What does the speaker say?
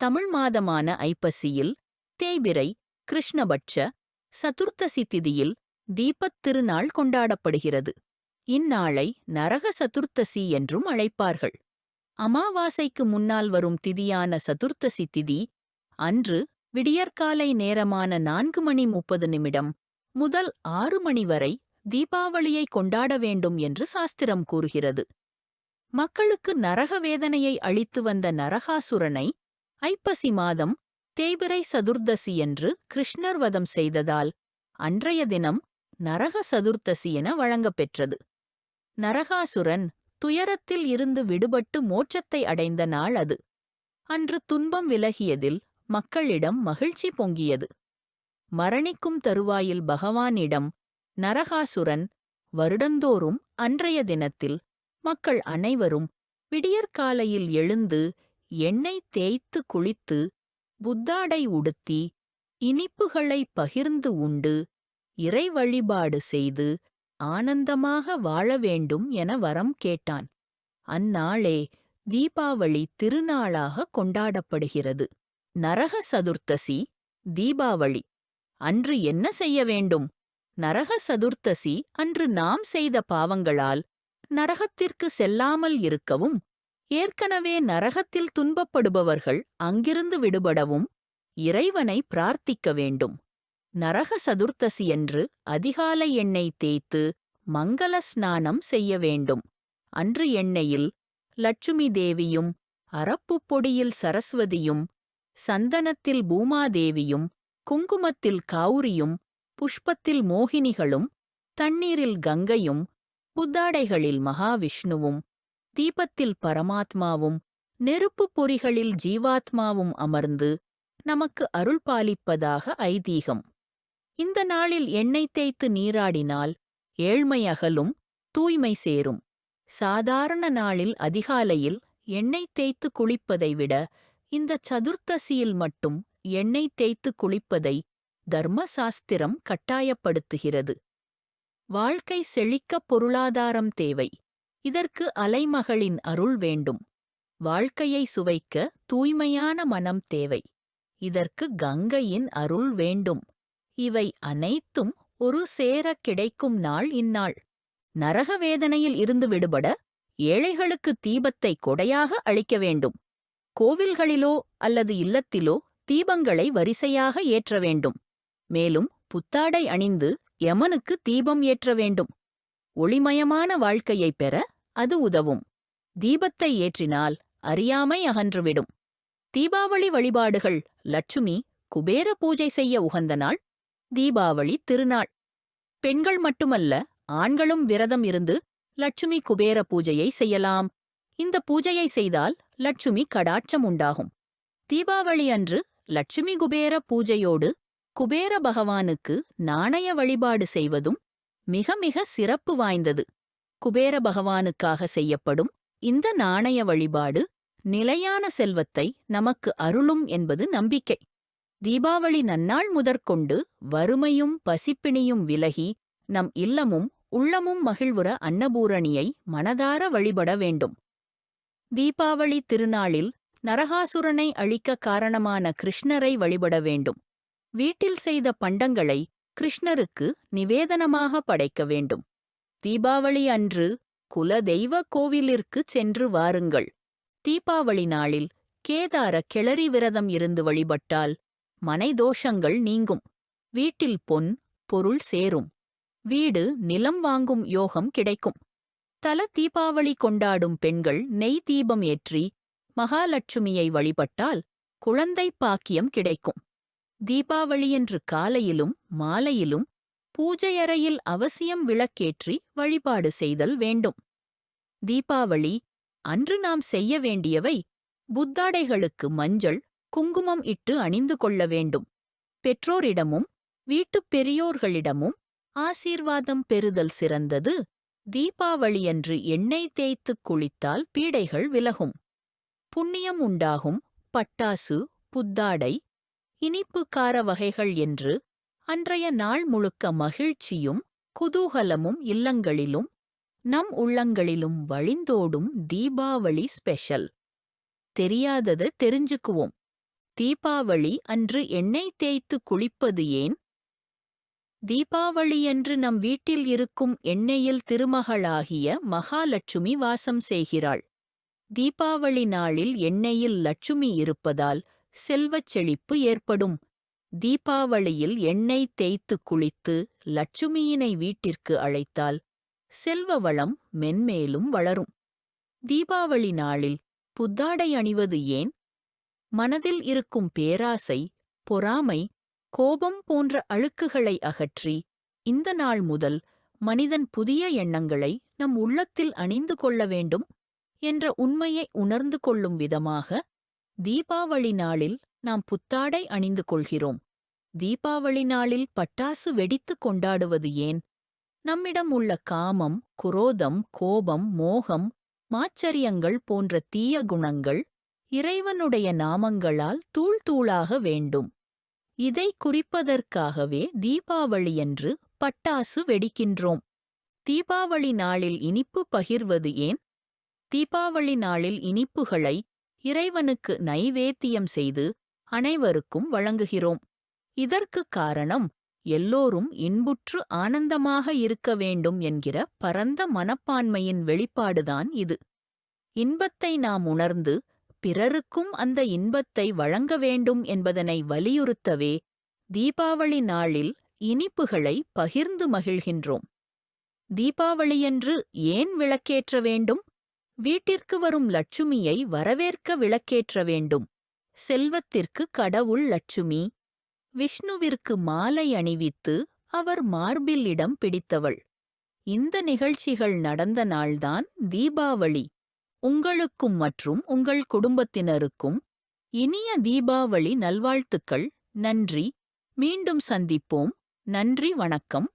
தமிழ் மாதமான ஐப்பசியில் தேய்பிரை கிருஷ்ணபட்ச சதுர்த்தசி திதியில் தீபத் திருநாள் கொண்டாடப்படுகிறது. இந்நாளை நரக சதுர்த்தசி என்றும் அழைப்பார்கள். அமாவாசைக்கு முன்னால் வரும் திதியான சதுர்த்தசி திதி அன்று விடியற்காலை நேரமான நான்கு மணி முப்பது நிமிடம் முதல் ஆறு மணி வரை தீபாவளியை கொண்டாட வேண்டும் என்று சாஸ்திரம் கூறுகிறது. மக்களுக்கு நரக வேதனையை அளித்து வந்த நரகாசுரனை ஐப்பசி மாதம் தேய்பிறை சதுர்தசி என்று கிருஷ்ணர் வதம் செய்ததால் அன்றைய தினம் நரக சதுர்த்தசி என வழங்கப்பெற்றது நரகாசுரன் துயரத்தில் இருந்து விடுபட்டு மோட்சத்தை அடைந்த நாள் அது. அன்று துன்பம் விலகியதில் மக்களிடம் மகிழ்ச்சி பொங்கியது. மரணிக்கும் தருவாயில் பகவானிடம் நரகாசுரன் வருடந்தோறும் அன்றைய தினத்தில் மக்கள் அனைவரும் விடியற்காலையில் எழுந்து எண்ணெய் தேய்த்து குளித்து புத்தாடை உடுத்தி இனிப்புகளை பகிர்ந்து உண்டு இறை வழிபாடு செய்து ஆனந்தமாக வாழ வேண்டும் என வரம் கேட்டான். அந்நாளே தீபாவளி திருநாளாக கொண்டாடப்படுகிறது. நரக சதுர்த்தசி தீபாவளி. அன்று என்ன செய்ய வேண்டும்? நரக சதுர்த்தசி அன்று நாம் செய்த பாவங்களால் நரகத்திற்கு செல்லாமல் இருக்கவும் ஏற்கனவே நரகத்தில் துன்பப்படுபவர்கள் அங்கிருந்து விடுபடவும் இறைவனை பிரார்த்திக்க வேண்டும். நரக சதுர்த்தசியன்று அதிகாலை எண்ணெய் தேய்த்து மங்கள ஸ்நானம் செய்ய வேண்டும். அன்று எண்ணெயில் லட்சுமி தேவியும் அரப்புப் பொடியில் சரஸ்வதியும் சந்தனத்தில் பூமாதேவியும் குங்குமத்தில் காவுரியும் புஷ்பத்தில் மோகினிகளும் தண்ணீரில் கங்கையும் புத்தாடைகளில் மகாவிஷ்ணுவும் தீபத்தில் பரமாத்மாவும் நெருப்புப் பொறிகளில் ஜீவாத்மாவும் அமர்ந்து நமக்கு அருள் பாலிப்பதாக ஐதீகம். இந்த நாளில் எண்ணெய் தேய்த்து நீராடினால் ஏழ்மை அகலும் தூய்மை சேரும். சாதாரண நாளில் அதிகாலையில் எண்ணெய் தேய்த்து குளிப்பதை விட இந்த சதுர்த்தசியில் மட்டும் எண்ணெய் தேய்த்து குளிப்பதை தர்மசாஸ்திரம் கட்டாயப்படுத்துகிறது. வாழ்க்கை செழிக்க பொருளாதாரம் தேவை. இதற்கு அலைமகளின் அருள் வேண்டும். வாழ்க்கையை சுவைக்க தூய்மையான மனம் தேவை. இதற்கு கங்கையின் அருள் வேண்டும். இவை அனைத்தும் ஒரு சேர கிடைக்கும் நாள் இந்நாள். நரக வேதனையில் இருந்து விடுபட ஏழைகளுக்கு தீபத்தை கொடையாக அளிக்க வேண்டும். கோவில்களிலோ அல்லது இல்லத்திலோ தீபங்களை வரிசையாக ஏற்ற வேண்டும். மேலும் புத்தாடை அணிந்து யமனுக்கு தீபம் ஏற்ற வேண்டும். ஒளிமயமான வாழ்க்கையைப் பெற அது உதவும். தீபத்தை ஏற்றினால் அறியாமை அகன்றுவிடும். தீபாவளி வழிபாடுகள் லட்சுமி குபேர பூஜை செய்ய உகந்த நாள் தீபாவளி திருநாள். பெண்கள் மட்டுமல்ல ஆண்களும் விரதம் இருந்து லட்சுமி குபேர பூஜையை செய்யலாம். இந்த பூஜையை செய்தால் லட்சுமி கடாட்சம் உண்டாகும். தீபாவளி அன்று லட்சுமி குபேர பூஜையோடு குபேர பகவானுக்கு நாணய வழிபாடு செய்வதும் மிக மிக சிறப்பு வாய்ந்தது. குபேர பகவானுக்காக செய்யப்படும் இந்த நாணய வழிபாடு நிலையான செல்வத்தை நமக்கு அருளும் என்பது நம்பிக்கை. தீபாவளி நன்னாள் முதற்கொண்டு வறுமையும் பசிப்பிணியும் விலகி நம் இல்லமும் உள்ளமும் மகிழ்வுற அன்னபூரணியை மனதார வழிபட வேண்டும். தீபாவளி திருநாளில் நரகாசுரனை அழிக்க காரணமான கிருஷ்ணரை வழிபட வேண்டும். வீட்டில் செய்த பண்டங்களை கிருஷ்ணருக்கு நிவேதனமாக படைக்க வேண்டும். தீபாவளி அன்று குல தெய்வ கோவிலிற்குச் சென்று வாருங்கள். தீபாவளி நாளில் கேதார கிளறி விரதம் இருந்து வழிபட்டால் மனைதோஷங்கள் நீங்கும். வீட்டில் பொன் பொருள் சேரும். வீடு நிலம் வாங்கும் யோகம் கிடைக்கும். தல தீபாவளி கொண்டாடும் பெண்கள் நெய் தீபம் ஏற்றி மகாலட்சுமியை வழிபட்டால் குழந்தை பாக்கியம் கிடைக்கும். தீபாவளியன்று காலையிலும் மாலையிலும் பூஜையறையில் அவசியம் விளக்கேற்றி வழிபாடு செய்தல் வேண்டும். தீபாவளி அன்று நாம் செய்ய வேண்டியவை புத்தாடைகளுக்கு மஞ்சள் குங்குமம் இட்டு அணிந்து கொள்ள வேண்டும். பெற்றோரிடமும் வீட்டுப் பெரியோர்களிடமும் ஆசீர்வாதம் பெறுதல் சிறந்தது. தீபாவளியன்று எண்ணெய் தேய்த்துக் குளித்தால் பீடைகள் விலகும். புண்ணியம் உண்டாகும் பட்டாசு புத்தாடை இனிப்பு கார வகைகள் என்று அன்றைய நாள் முழுக்க மகிழ்ச்சியும் குதூகலமும் இல்லங்களிலும் நம் உள்ளங்களிலும் வழிந்தோடும் தீபாவளி ஸ்பெஷல். தெரியாதத தெரிஞ்சுக்குவோம். தீபாவளி அன்று எண்ணெய் தேய்த்து குளிப்பது ஏன்? தீபாவளியன்று நம் வீட்டில் இருக்கும் எண்ணெயில் திருமகளாகிய மகாலட்சுமி வாசம் செய்கிறாள். தீபாவளி நாளில் எண்ணெயில் லட்சுமி இருப்பதால் செல்வச் செழிப்பு ஏற்படும். தீபாவளியில் எண்ணெய் தேய்த்து குளித்து லட்சுமியினை வீட்டிற்கு அழைத்தால் செல்வ வளம் மென்மேலும் வளரும். தீபாவளி நாளில் புத்தாடை அணிவது ஏன்? மனதில் இருக்கும் பேராசை பொறாமை கோபம் போன்ற அழுக்குகளை அகற்றி இந்த நாள் முதல் மனிதன் புதிய எண்ணங்களை நம் உள்ளத்தில் அணிந்து கொள்ள வேண்டும் என்ற உண்மையை உணர்ந்து கொள்ளும் விதமாக தீபாவளி நாளில் நாம் புத்தாடை அணிந்து கொள்கிறோம். தீபாவளி நாளில் பட்டாசு வெடித்து கொண்டாடுவது ஏன்? நம்மிடம் உள்ள காமம் குரோதம் கோபம் மோகம் மாச்சரியங்கள் போன்ற தீய குணங்கள் இறைவனுடைய நாமங்களால் தூள் தூளாக வேண்டும். இதை குறிப்பதற்காகவே தீபாவளியன்று பட்டாசு வெடிக்கின்றோம். தீபாவளி நாளில் இனிப்பு பகிர்வது ஏன்? தீபாவளி நாளில் இனிப்புகளை இறைவனுக்கு நைவேத்தியம் செய்து அனைவருக்கும் வழங்குகிறோம். இதற்கு காரணம் எல்லோரும் இன்புற்று ஆனந்தமாக இருக்க வேண்டும் என்கிற பரந்த மனப்பான்மையின் வெளிப்பாடுதான் இது. இன்பத்தை நாம் உணர்ந்து பிறருக்கும் அந்த இன்பத்தை வழங்க வேண்டும் என்பதனை வலியுறுத்தவே தீபாவளி நாளில் இனிப்புகளை பகிர்ந்து மகிழ்கின்றோம். தீபாவளியன்று ஏன் விளக்கேற்ற வேண்டும்? வீட்டிற்கு வரும் லட்சுமியை வரவேற்க விளக்கேற்ற வேண்டும். செல்வத்திற்கு கடவுள் லட்சுமி. விஷ்ணுவிற்கு மாலை அணிவித்து அவர் மார்பில் இடம் பிடித்தவள். இந்த நிகழ்ச்சிகள் நடந்த நாள்தான் தீபாவளி. உங்களுக்கும் மற்றும் உங்கள் குடும்பத்தினருக்கும் இனிய தீபாவளி நல்வாழ்த்துக்கள். நன்றி. மீண்டும் சந்திப்போம். நன்றி. வணக்கம்.